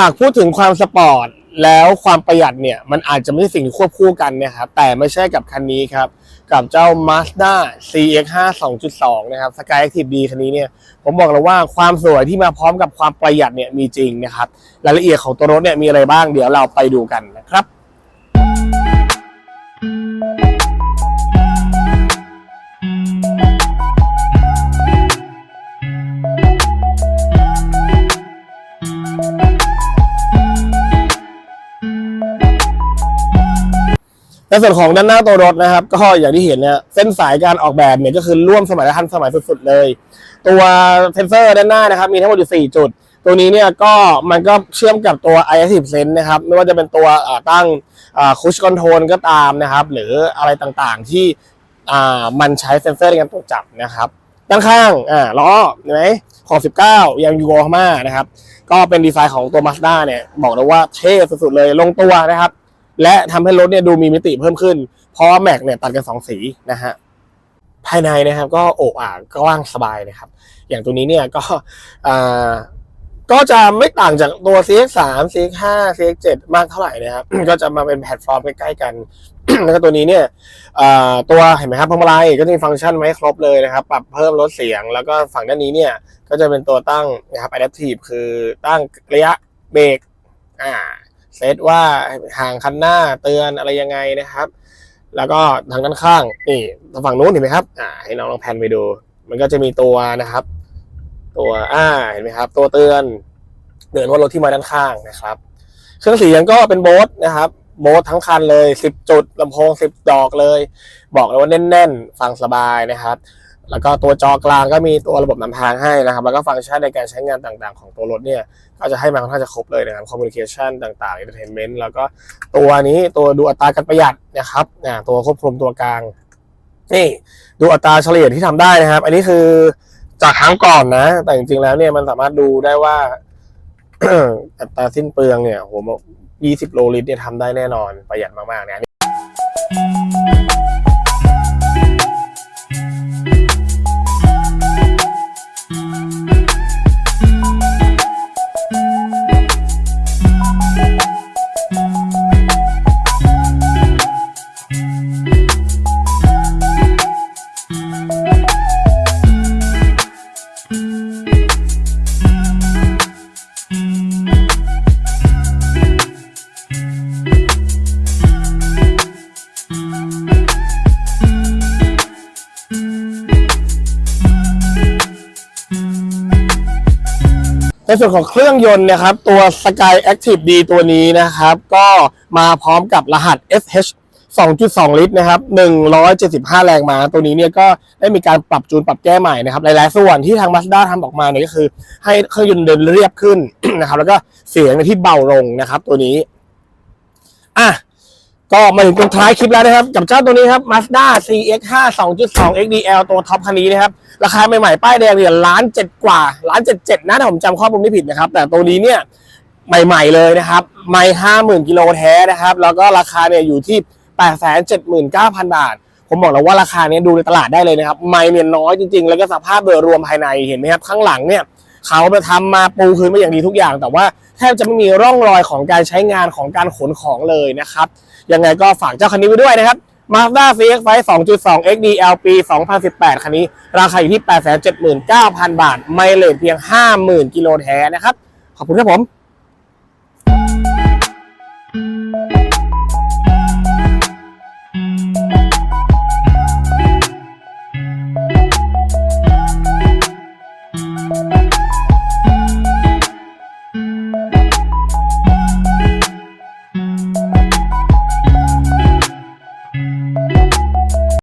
หากพูดถึงความสปอร์ตแล้วความประหยัดเนี่ย มันอาจจะไม่ใช่สิ่งที่ควบคู่กันนะครับแต่ไม่ใช่กับคันนี้ครับ กับเจ้า Mazda CX-5 2.2 นะครับ Sky Active D คันนี้เนี่ย ผมบอกแล้วว่าความสวยที่มาพร้อมกับความประหยัดเนี่ยมีจริงนะครับ รายละเอียดของตัวรถเนี่ยมีอะไรบ้างเดี๋ยวเราไปดูกันนะครับ ในส่วนของด้านหน้าตัวรถนะครับ ก็อย่างที่เห็นเนี่ยเส้นสายการออกแบบเนี่ยก็คือร่วมสมัยและทันสมัยสุดๆเลย ตัวเซนเซอร์ด้านหน้านะครับ มีทั้งหมดอยู่ 4 จุด ตัวนี้เนี่ยก็มันก็เชื่อมกับตัว i อ Sense นะครับ ไม่ว่าจะเป็นตัวตั้งคุชคอนโทรลก็ตามนะครับ หรืออะไรต่างๆที่มันใช้เซนเซอร์ในการตรวจจับนะครับด้านข้างอ่าล้อเห็นไหมขอบ19 ยังยูโกฮาม่านะครับ ก็เป็นดีไซน์ของตัว Mazda เนี่ย บอกเลยว่าเท่สุดๆเลยลงตัวนะครับ และทำให้รถเนี่ยดูมีมิติเพิ่มขึ้น เพราะว่าแม็กเนี่ยตัดกันสองสีนะฮะภายในนะครับก็โอบอ่างกว้างสบายนะครับ อย่างตัวนี้เนี่ยก็อ่าก็จะไม่ต่างจากตัว CX3 CX5 CX7 มากเท่าไหร่นะครับ ก็จะมาเป็นแพลตฟอร์มใกล้ๆกัน แล้วก็ตัวนี้เนี่ยอ่าตัวเห็นไหมครับพวงมาลัยก็จะมีฟังก์ชันไว้ครบเลยนะครับ ปรับเพิ่มลดเสียง แล้วก็ฝั่งด้านนี้เนี่ย ก็จะเป็นตัวตั้งนะครับ adaptive คือตั้งระยะเบรกอ่า เซตว่าห่างคันหน้าเตือนอะไรยังไงนะครับ แล้วก็ทางด้านข้างนี่ฝั่งนู้นเห็นไหมครับอ่าให้น้องลองแพนไปดู มันก็จะมีตัวนะครับ ตัวอ่าเห็นไหมครับ ตัวเตือนเตือนว่ารถที่มาด้านข้างนะครับ เครื่องเสียงก็เป็นโบสนะครับโบสทั้งคันเลยสิบจุดลำโพงสิบดอกเลย บอกเลยว่าแน่นๆ ฟังสบายนะครับ แล้วก็ตัวจอกลางก็มีตัวระบบนำทางให้นะครับ แล้วก็ฟังก์ชันในการใช้งานต่างๆ ของตัวรถเนี่ย ก็จะให้มาค่อนข้างจะครบเลยนะครับคอมมิวนิเคชันต่างๆ entertainment แล้วก็ตัวนี้ตัวดูอัตราการประหยัดนะครับอ่ตัวควบคุมตัวกลาง นี่ดูอัตราเฉลี่ยที่ทำได้นะครับ อันนี้คือจากครั้งก่อนนะ แต่จริงๆแล้วเนี่ยมันสามารถดูได้ว่าอัตราสิ้นเปลืองเนี่ยโหยี่สิบโลลิตรเนี่ยทำได้แน่นอนประหยัดมากๆเนี่ย ในส่วนของเครื่องยนต์นะครับ ตัว Sky Active D ตัวนี้นะครับ ก็มาพร้อมกับรหัส SH 2.2 ลิตรนะครับ 175 แรงม้า ตัวนี้เนี่ยก็ได้มีการปรับจูนปรับแก้ใหม่นะครับ หลายๆ ส่วนที่ทาง Mazda ทำออกมาเนี่ยก็คือ ให้เครื่องยนต์เดินเรียบขึ้นนะครับ แล้วก็เสียงในที่เบาลงนะครับ ตัวนี้ อะ ก็มาถึงตรงท้ายคลิปแล้วนะครับกับเจ้าตัวนี้ครับ Mazda CX-5 2.2 XDL ตัวท็อปคันนี้นะครับ ราคาใหม่ๆ ป้ายแดงเนี่ยล้านเจ็ดกว่าล้านเจ็ดเจ็ดนะถ้าผมจำข้อมูลไม่ผิดนะครับ แต่ตัวนี้เนี่ยใหม่ๆเลยนะครับ ไม่ห้าหมื่นกิโลแท้นะครับ แล้วก็ราคาเนี่ยอยู่ที่แปดแสนเจ็ดหมื่นเก้าพันบาท ผมบอกแล้วว่าราคาเนี้ยดูในตลาดได้เลยนะครับ ไม่เนี่ยน้อยจริงๆ แล้วก็สภาพโดยรวมภายในเห็นไหมครับ ข้างหลังเนี่ยเขาไปทำมาปูคืนมาอย่างดีทุกอย่าง แต่ว่าแทบจะไม่มีร่องรอยของการใช้งานของการขนของเลยนะครับ ยังไงก็ฝากเจ้าคันนี้ไว้ด้วยนะครับ Mazda CX-5 2.2 XDL ปี 2018 คันนี้ ราคาอยู่ที่ 879,000 บาท ไมเลจเพียง 50,000 กิโลแท้นะครับ ขอบคุณครับผม